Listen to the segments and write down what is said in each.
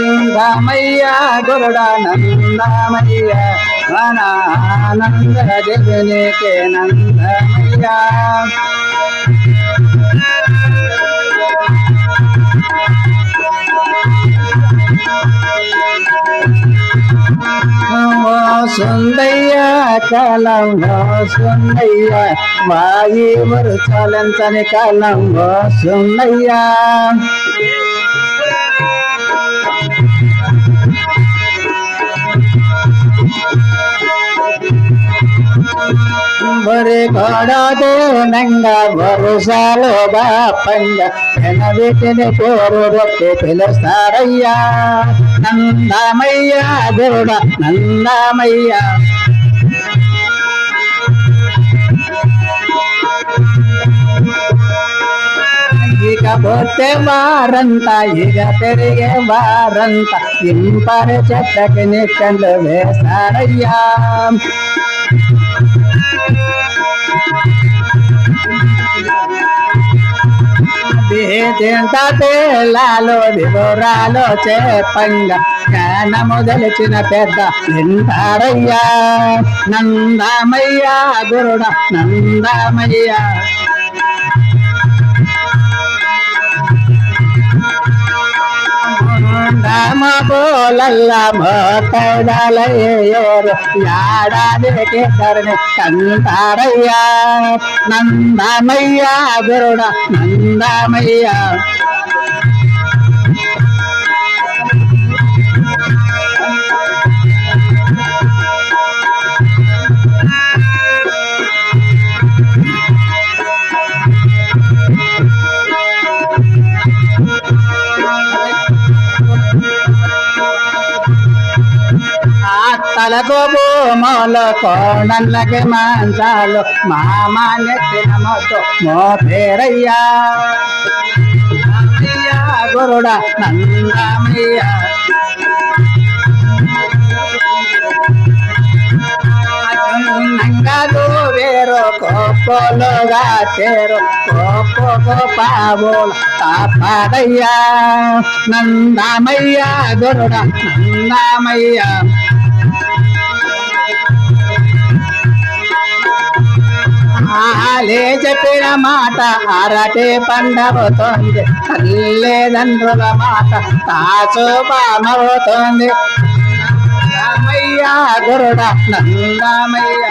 నందమయ్య గురుడ నందమయ్య నానంద ఆనంద దేవునికే నందమయ్య. ఓ సుందయ్య కాలం ఓ సుందయ్య వాయి వరుసలంతని కాలం ఓ సుందయ్య. బరి కొడదు నంగ వరుసలో బాపంగా వెనవిటిని పేరు రొక్కి పిలుస్తారయ్యా. నందామయ్యా దేవుడ నందామయ్యా. ఇక పోతే వారంత ఇక పెరిగే వారంత. ఇంపర చెట్టకి నిట్టండు వేస్తారయ్యా. తింట తేలాలో వివరాలు చెప్పంగా. జ్ఞానము తెలిసిన పెద్ద వింటారయ్యా. నందమయ్య గురుడ నందమయ్య. రామ పోలల్ల మోతడలయ్యోరు యాడాదికి ధరణి కంటారయ్యా నందమయ్య గురుడ నందమయ్యా. తలకు భూములు కోణల్లకి మాంసాలు మామా నెత్తిన మొత్తం మోపేరయ్యా రామయ్య గురుడ నందమయ్య. వేరు కోపోలుగా చేరు కోపో పావులు కాపాడయ్యా. నందమయ్య గురుడ నందమయ్య. నే చెప్పిన మాట అరటి పండవుతోంది తల్లిదండ్రుల మాట తాచు పామవుతోంది రామయ్య గురుడ నందమయ్య.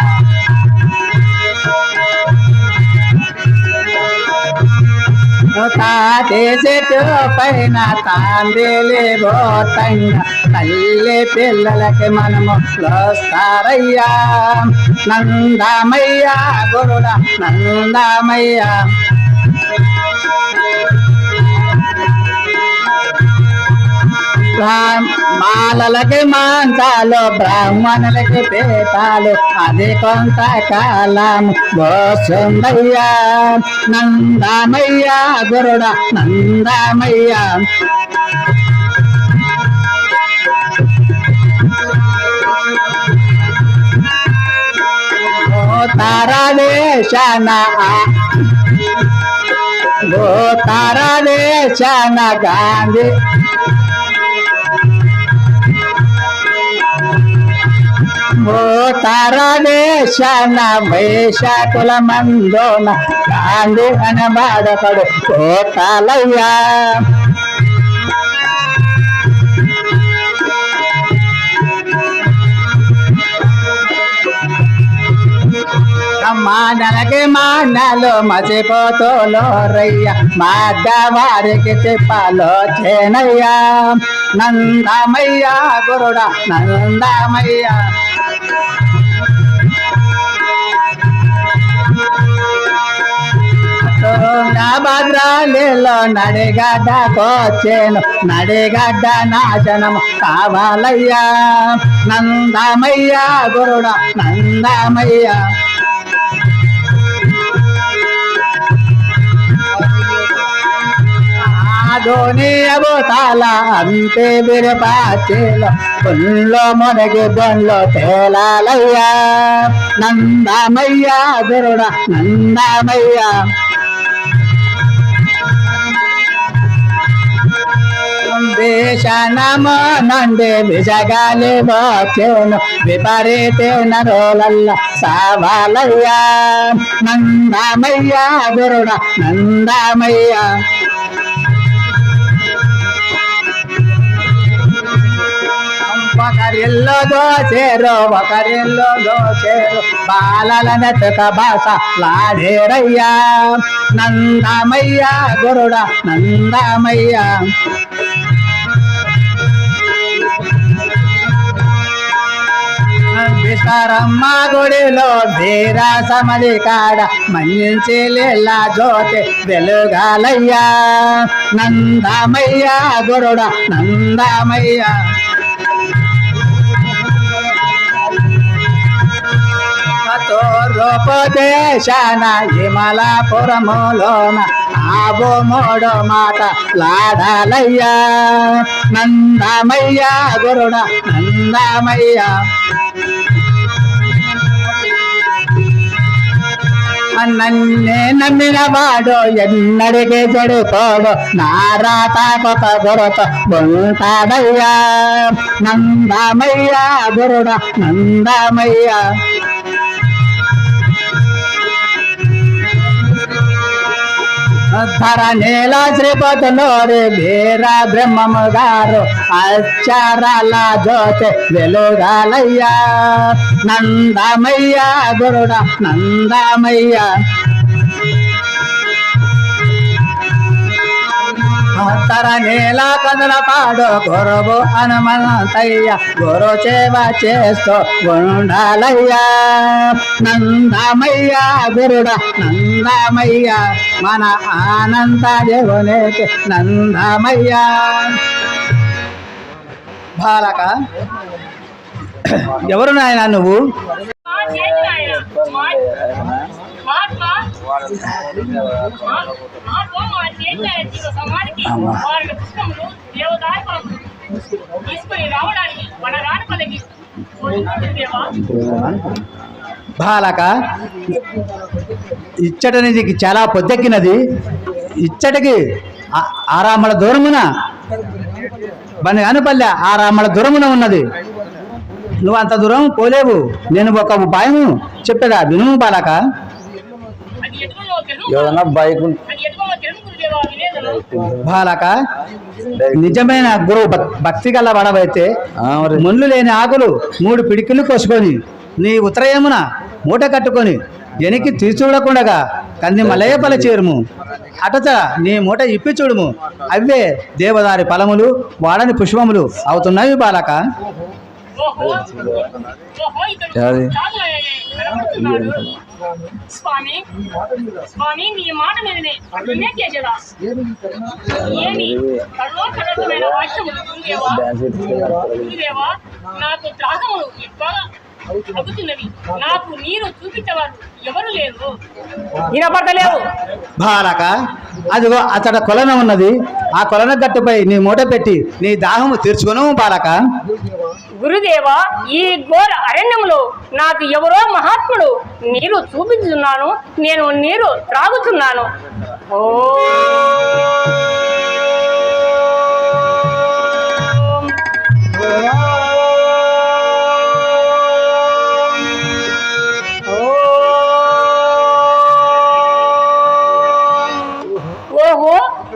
తాటి చెట్టు పైన తాందేలే బోతంగా తల్లి పిల్లలకి మనము వస్తారయ్యా. నందమయ్య గురుడ నందమయ్య. మాలలకి మాంసాలు బ్రాహ్మణులకి పీఠాలు అది కొంత కాలం. వస్తుందయ్యా నందమయ్య గురుడ నందమయ్య. తారాదేశాన గో తారాదేశాన గాంధీ. భూతారదేశన వైశాఖుల మందోన గాంధీ బాధపడు కోటాలయ్యా. మానలకి మానలు మసిపోతులో రయ్య. మాద్దవారికి తిప్పాలో చేనయ్యా. నందమయ్యా గురుడా నందమయ్యా. భద్రాలిలో నడిగడ్డ కోచేను. నడిగడ్డ నాశనం కావాలయ్యా. నందమయ్య గురుడ నందమయ్య. ధోని అంతే బిరపాచేలో పుల్లో మొనగి బొన్లో తేలాలయ్యా. నందమయ్య గురుడ నందమయ్య. వేషనమో నండి విజగాలి వచ్చేను విపరీత నరోలల్ల సావాలయ్యా. నందమయ్య గురుడ నందమయ్య. ఒకరిల్లో దోచేరు ఒకరిల్లో దోచేరు బాలల నెతక భాష లాడేరయ్యా. నందమయ్య గురుడ నందమయ్య. విస్తారమ్మ గుడిలో వీరా సమలి కాడ మంచి లీలా జ్యోతి వెలుగాలయ్యా. నందమయ్య గురుడ నందమయ్య. రూపదేశాన హిమలాపురములోన ఆబో మోడో మాట లాడాలయ్యా. నందమయ్య గురుడ నందమయ్య. నన్నే నమ్మిన వాడు ఎన్నడికి చెడిపోడు నారాతాకొక గురత ఉంటాడయ్యా నందమయ్యా గురుడ నందమయ్యా. ధర ధరణిల శ్రీపతిలోరి వీర బ్రహ్మము గారు అక్షరాల జ్యోతి వెలుగాలయ్యా. నందమయ్యా గురుడ నందమయ్యా. తరణిల కదల పాడు గురువు హనుమంతయ్య. గురు సేవ చేస్తూ ఉండాలయ్యా. నందమయ్య గురుడ నందమయ్య మన ఆనంద దేవునికి నందమయ్య. బాలక ఎవరు నాయన నువ్వు? తీసుకుని రావడానికి మన బాలక ఇచ్చటనిది చాలా పొద్దెక్కినది. ఇచ్చటికి ఆరామల దూరమున బని అనుపల్లె ఆరామల దూరమున ఉన్నది. నువ్వు అంత దూరం పోలేవు. నేను ఒక ఉపాయము చెప్పేదా? వినుము బాలక. బైక్ బాలక నిజమైన గురువు భక్- భక్తి గల వాడవైతే ముళ్ళు లేని ఆకులు మూడు పిడికిలు కోసుకొని నీ ఉత్తరయమున మూట కట్టుకొని వెనక్కి తీర్చూడకుండగా కంది మలయపల చేరుము. అటచ నీ మూట ఇప్పి చూడుము. అవే దేవదారి ఫలములు వాడని పుష్పములు అవుతున్నాయి బాలక. ఓహో ఓహో ఇతడు యాది? చాలా కనబడుతున్నాడు స్వామి స్వామి మీ మాట మీదనే అట్లనే చేసేదా ఏమి కర్ణోకరమైన వాక్యములు గురుదేవా గురుదేవా నాకు త్రాగములు నాకు నీరు చూపించేవారు ఎవరు లేరు. వినపడలేవు బాలక అదిగో అతడ కొలన ఉన్నది. ఆ కొలన గట్టుపై నీ మూట పెట్టి నీ దాహము తీర్చుకును బాలక. గురుదేవా ఈ ఘోర అరణ్యంలో నాకు ఎవరో మహాత్ముడు నీరు చూపించున్నాను నేను నీరు త్రాగుతున్నాను. ఓ.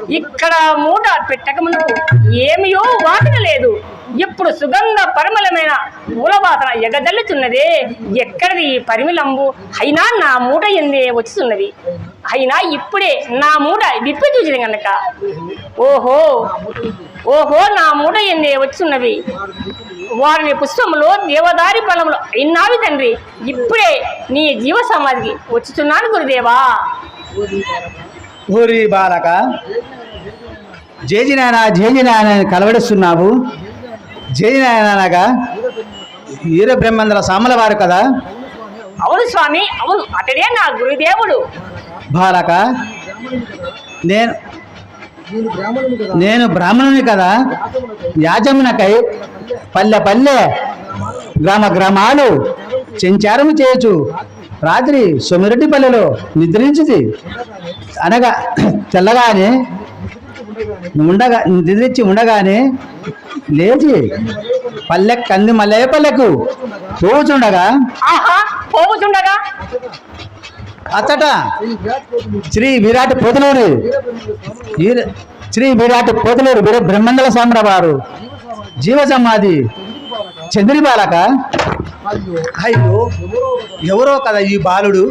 ఇక్కడ మూట పెట్టక మనకు ఏమియో లేదు. ఇప్పుడు సుగంధ పరిమళమైన మూలవాసన ఎగదల్లుతున్నదే ఎక్కడిది ఈ పరిమళంబు? అయినా నా మూట ఎందే వచ్చుతున్నది. అయినా ఇప్పుడే నా మూట విప్పి చూసింది కనుక ఓహో! ఓహో! నా మూట ఎందే వచ్చున్నవి వారిని పుష్పములో దేవదారి ఫలములు అయినావి తండ్రి? ఇప్పుడే నీ జీవ సమాధికి వచ్చుతున్నాను గురుదేవా. ఊరి బాలక! జేజినాయన జేజినాయన కలవడిస్తున్నావు. జేజి నాయన అనగా వీర బ్రహ్మేంద్ర సామల వారు కదా? అవును స్వామి అవును అతడే నా గురుదేవుడు. బాలక నేను నేను బ్రాహ్మణుని కదా? యాజమునకై పల్లె పల్లె గ్రామ గ్రామాలు చెంచారము చేయొచ్చు రాత్రి సొమిరెడ్డి పల్లెలో నిద్రించింది. అనగా తెల్లగానే ఉండగా నిద్రించి ఉండగానే లేచి పల్లె కంది మల్లె పల్లెకు. పోచుండగా ఆహా పోగుచుండగా అచ్చట శ్రీ విరాట్ పోతులూరు శ్రీ విరాట్ పోతులూరు బ్రహ్మండల సామ్ర వారు. జీవ సమాధి చంద్రి బాలక అయ్యో ఎవరో కదా ఈ బాలుడు?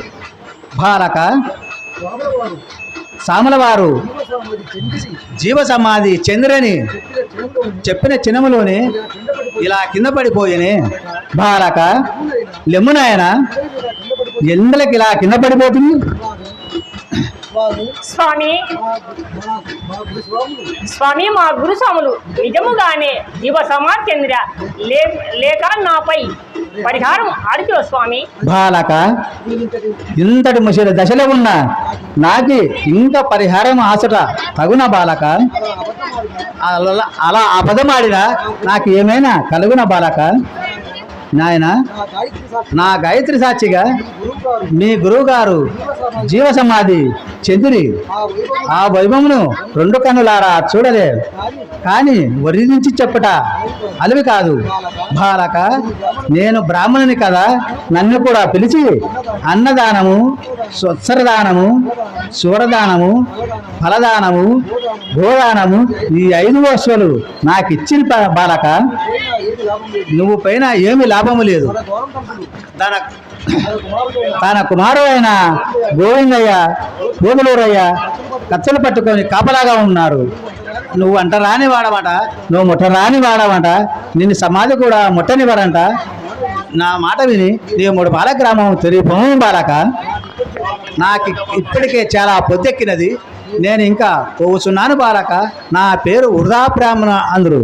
బాలక. సామలవారు జీవ సమాధి చంద్రని చెప్పిన చినములోని ఇలా కింద పడిపోయిని. బాలక లెమ్మునాయన ఎండలకి ఇలా కింద పడిపోతుంది. స్వామి. స్వామి. మా గురుస్వాములు. నిజముగానే జీవ సమాచంద్ర లే లేక నాపై పరిహారం అడిచో స్వామి. బాలక ఇంతటి ముసిర దశలో ఉన్న నాకి ఇంకా పరిహారం ఆసట తగున బాలక. అలా అలా అబద్ధమాడినా నాకు ఏమైనా కలుగున బాలక? నాయన నా గాయత్రి సాక్షిగా మీ గురువు గారు జీవ సమాధి చెందిరి. ఆ వైభవమును రెండు కన్నులారా చూడలే. కానీ వరించి చెప్పుట అలివి కాదు. బాలక నేను బ్రాహ్మణుని కదా నన్ను కూడా పిలిచి అన్నదానము స్వత్సరదానము సూరదానము ఫలదానము గోదానము ఈ ఐదు వస్తువులు నాకు ఇచ్చిన ప- బాలక నువ్వు పైన ఏమి లాభము లేదు. తన తన కుమారుడైన గోవిందయ్య గోగులూరయ్య కచ్చలు పట్టుకొని కాపలాగా ఉన్నారు. నువ్వు అంట రాని వాడమాట నువ్వు ముట్ట రాని వాడమంట నిన్ను సమాధి కూడా ముట్టనివ్వరంట. నా మాట విని నీ మూడు బాల గ్రామం తిరిగిపోము బాలక. నాకు ఇప్పటికే చాలా పొద్దెక్కినది. నేను ఇంకా పోవుచున్నాను బాలక. నా పేరు వృధా బ్రాహ్మణ అందరు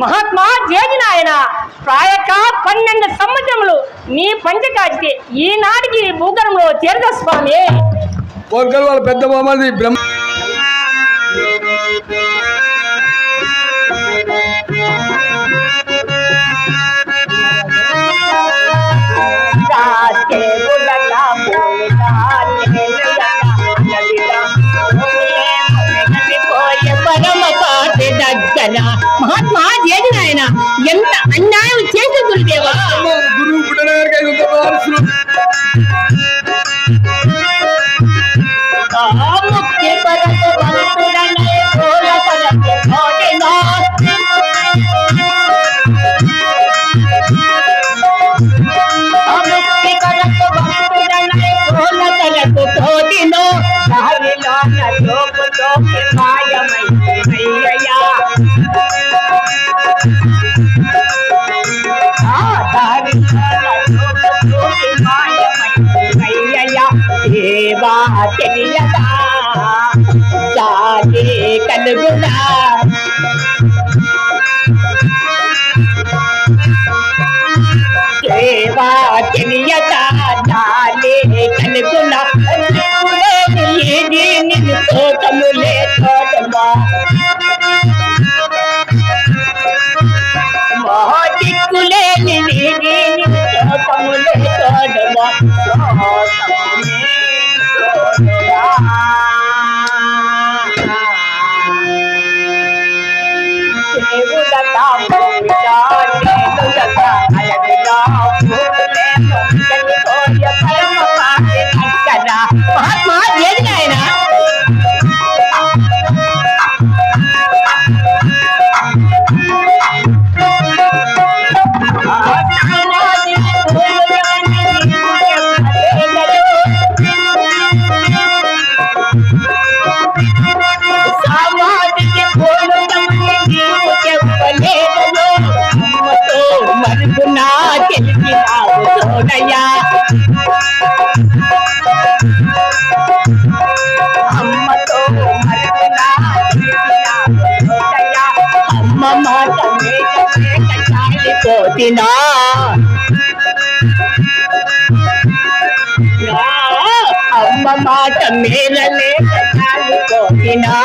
మహాత్మా జేజినాయన ప్రాయక పన్నెండు సంవత్సరములు నీ పంచకాచితే ఈనాటికి భూగర్భంలో భూగరంలో చేరద స్వామి వాళ్ళ పెద్ద మామది బ్రహ్మ గురుదేవా? గురువు పుట్టడానికి ఐదు వందల పెట్టినా అమ్మ మాట మేలనే కోటినా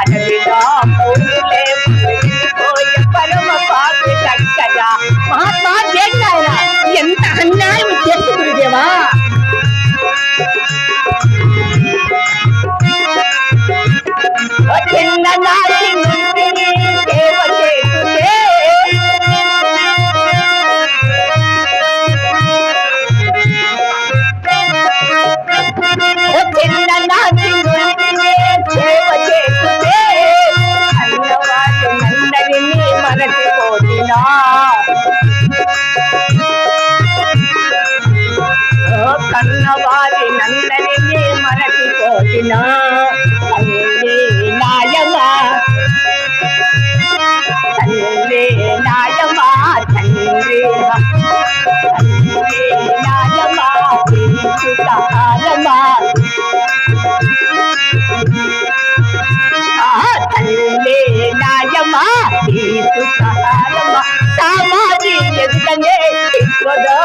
அடலிடா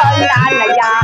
Con 家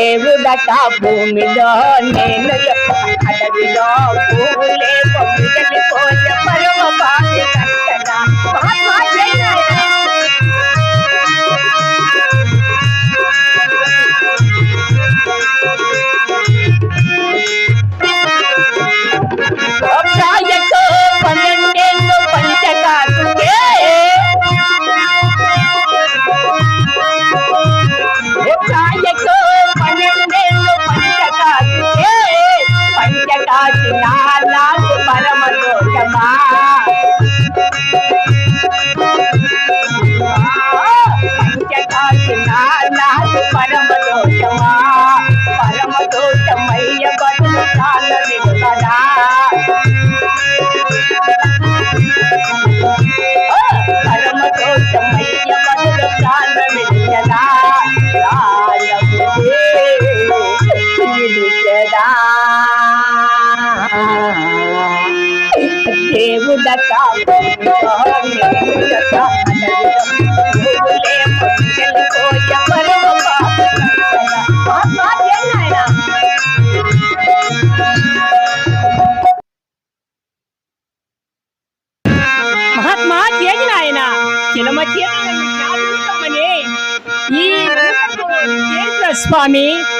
దేవుడట భూమిలో నేను అడవిలో పూలే Swami.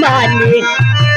慢你。